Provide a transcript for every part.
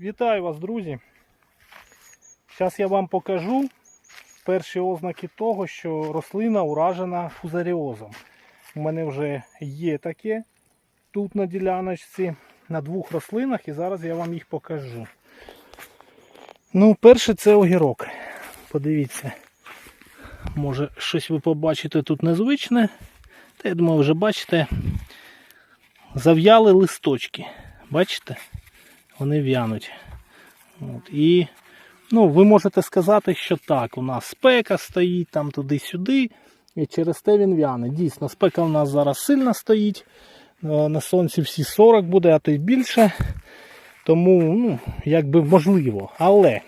Вітаю вас, друзі! Зараз я вам покажу перші ознаки того, що рослина уражена фузаріозом. У мене вже є таке тут на діляночці, на двох рослинах, і зараз я вам їх покажу. Ну, перше це огірок. Подивіться. Може щось ви побачите тут незвичне. Та я думаю, вже бачите, зав'яли листочки. Бачите? Вони в'януть. От. І ну, ви можете сказати, що так, у нас спека стоїть там туди-сюди, і через те він в'яне. Дійсно, спека у нас зараз сильно стоїть. Е, На сонці всі 40 буде, а то й більше. Тому, ну, якби можливо. Але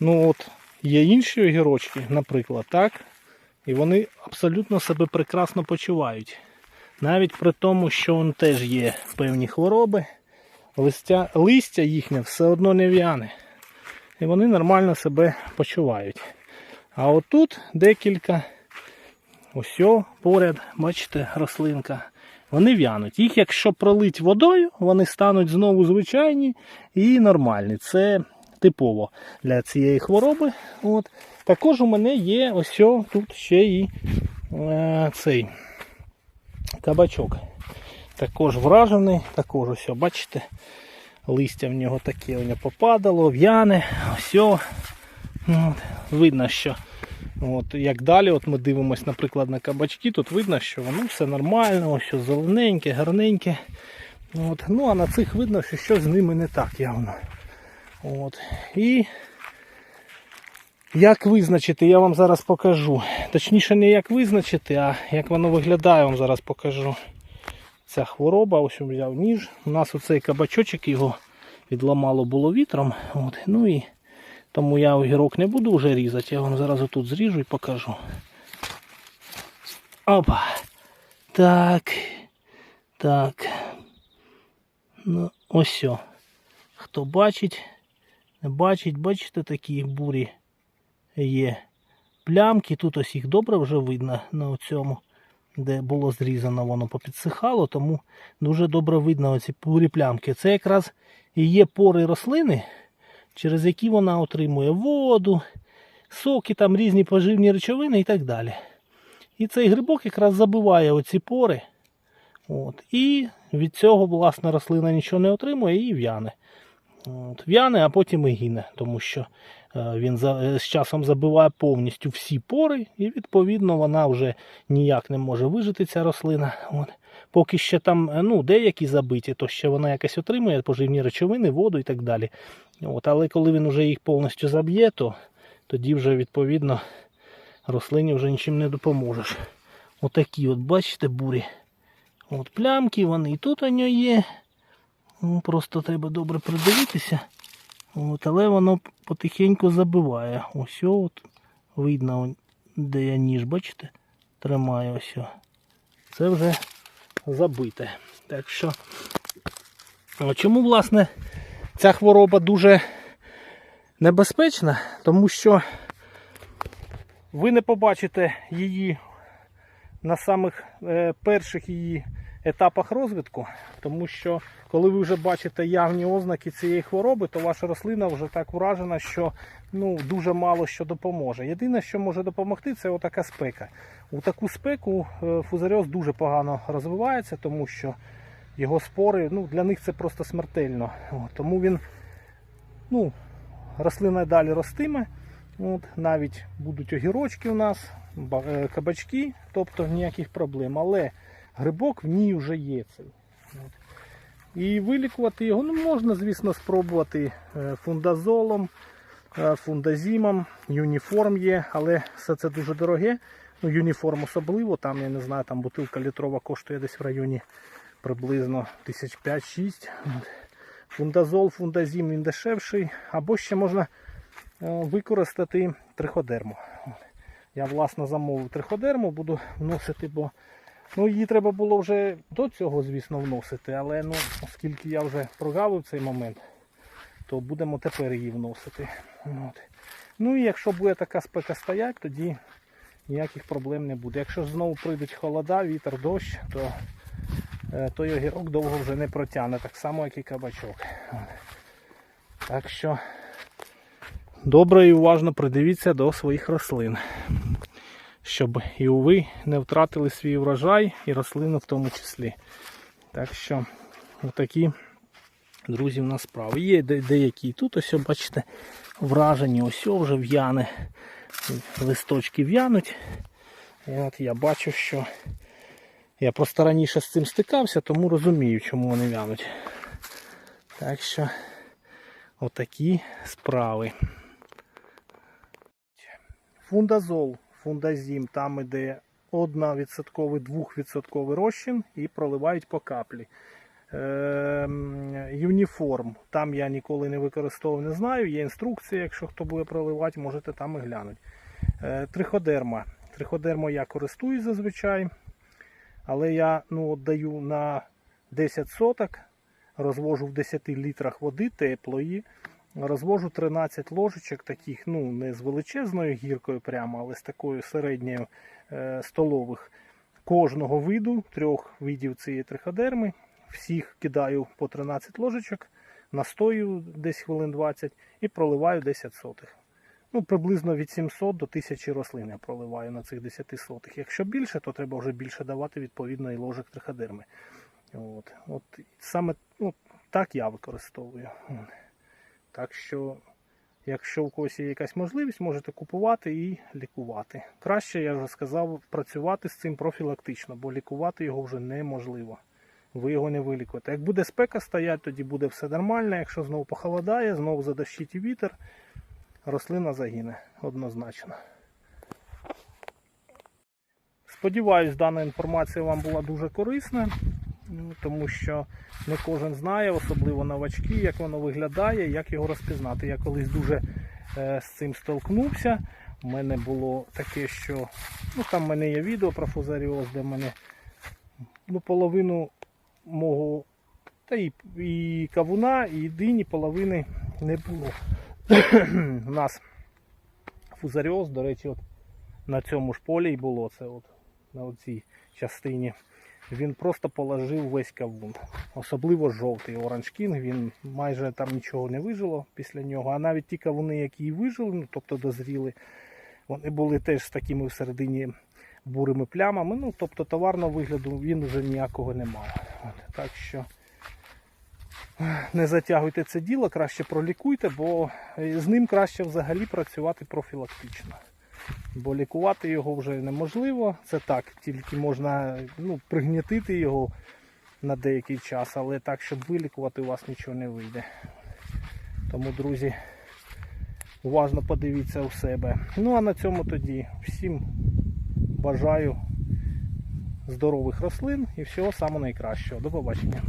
ну от, є інші огірочки, наприклад, так? І вони абсолютно себе прекрасно почувають. Навіть при тому, що вон теж є певні хвороби листя, листя їхнє все одно не в'яне. І вони нормально себе почувають. А отут декілька, ось поряд, бачите, рослинка. Вони в'януть. Їх, якщо пролить водою, вони стануть знову звичайні і нормальні. Це типово для цієї хвороби. От. Також у мене є ось тут ще і е, цей кабачок також вражений, також ось, бачите, листя в нього таке у нього попадало, в'яне, ось. о. От, видно, що от, як далі от ми дивимося, наприклад, на кабачки, тут видно, що воно все нормально, ось зелененьке, гарненьке. От, ну а на цих видно, що щось з ними не так явно. От, і як визначити, я вам зараз покажу. Точніше, не як визначити, а як воно виглядає, я вам зараз покажу ця хвороба, ось взяв ніж. У нас оцей кабачочок його відламало було вітром. От. Ну і тому я огірок не буду вже різати, я вам зараз отут зріжу і покажу. Опа. Так. Так. Ну, ось. о. Хто бачить, не бачить, бачите, такі бурі є плямки. Тут ось їх добре вже видно на цьому де було зрізано, воно попідсихало, тому дуже добре видно оці бурі плямки. Це якраз і є пори рослини, через які вона отримує воду, соки, там різні поживні речовини і так далі. І цей грибок якраз забиває оці пори. От. І від цього, власне, рослина нічого не отримує і в'яне. В'яне, а потім і гине, тому що він за, е, з часом забиває повністю всі пори, і відповідно вона вже ніяк не може вижити, ця рослина. От. Поки ще там е, ну, деякі забиті, то ще вона якось отримує поживні речовини, воду і так далі. От. Але коли він вже їх повністю заб'є, то тоді вже відповідно рослині вже нічим не допоможеш. Отакі от, бачите, бурі. От плямки вони і тут у нього є. Ну, Просто треба добре придивитися. От, але воно потихеньку забиває. Ось от видно, де я ніж, бачите? Тримаю ось. Це вже забите. Так що, чому, власне, ця хвороба дуже небезпечна? Тому що ви не побачите її на самих е, перших її етапах розвитку, тому що коли ви вже бачите явні ознаки цієї хвороби, то ваша рослина вже так вражена, що ну, дуже мало що допоможе. Єдине, що може допомогти, це отака спека. У таку спеку е, фузаріоз дуже погано розвивається, тому що його спори ну, для них це просто смертельно. Тому він, ну, рослина далі ростиме. От, навіть будуть огірочки у нас, е, кабачки, тобто ніяких проблем. Але грибок в ній вже є цей. От. І вилікувати його ну, можна, звісно, спробувати е, фундазолом, е, фундазімом, юніформ є, але все це дуже дороге. Ну, юніформ особливо, там, я не знаю, там бутилка літрова коштує десь в районі приблизно 1005-6. Фундазол, фундазім він дешевший, або ще можна е, використати триходерму. Я власне замовив триходерму, буду вносити, бо ну, її треба було вже до цього, звісно, вносити, але ну, оскільки я вже прогавив цей момент, то будемо тепер її вносити. От. Ну і якщо буде така спека стоять, тоді ніяких проблем не буде. Якщо знову прийдуть холода, вітер, дощ, то е, той огірок довго вже не протягне, так само, як і кабачок. Так що добре і уважно придивіться до своїх рослин, щоб і ви не втратили свій врожай і рослину в тому числі. Так що отакі, друзі, в нас справи. Є деякі тут, ось бачите, вражені, ось вже в'яне. Листочки в'януть. От я бачу, що я просто раніше з цим стикався, тому розумію, чому вони в'януть. Так що отакі справи. Фундазол, фундазім, там іде 1%, 2% розчин і проливають по каплі. Ем, Юніформ, там я ніколи не використовував, не знаю. Є інструкція, якщо хто буде проливати, можете там і глянути. Е, Триходерма. Я користуюсь зазвичай, але я ну, даю на 10 соток, розвожу в 10 літрах води теплої, розвожу 13 ложечок таких, ну не з величезною гіркою прямо, але з такою середньою е, столових кожного виду, трьох видів цієї триходерми. Всіх кидаю по 13 ложечок, настою десь хвилин 20 і проливаю 10 сотих. Ну, приблизно від 700 до 1000 рослин я проливаю на цих 10 сотих. Якщо більше, то треба вже більше давати відповідно і ложок триходерми. От. От саме ну, так я використовую. Так що, якщо у когось є якась можливість, можете купувати і лікувати. Краще, я вже сказав, працювати з цим профілактично, бо лікувати його вже неможливо. Ви його не вилікуєте. Як буде спека стоять, тоді буде все нормально. Якщо знову похолодає, знову задощить вітер, рослина загине однозначно. Сподіваюсь, дана інформація вам була дуже корисна, ну, тому що не кожен знає, особливо новачки, як воно виглядає, як його розпізнати. Я колись дуже е, з цим столкнувся. У мене було таке, що ну, там в мене є відео про фузаріоз, де в мене ну, половину мого та і, і кавуна, і дині половини не було. У нас фузаріоз, до речі, от на цьому ж полі і було це от, на цій частині. Він просто положив весь кавун. Особливо жовтий кінг, він майже там нічого не вижило після нього. А навіть ті кавуни, які вижили, ну, тобто дозріли, вони були теж з такими всередині бурими плямами. Ну, тобто товарного вигляду він вже ніякого не мав. От, так що не затягуйте це діло, краще пролікуйте, бо е, з ним краще взагалі працювати профілактично. Бо лікувати його вже неможливо. Це так, тільки можна ну, пригнітити його на деякий час, але так, щоб вилікувати, у вас нічого не вийде. Тому, друзі, уважно подивіться у себе. Ну а на цьому тоді всім бажаю здорових рослин і всього самого найкращого. До побачення.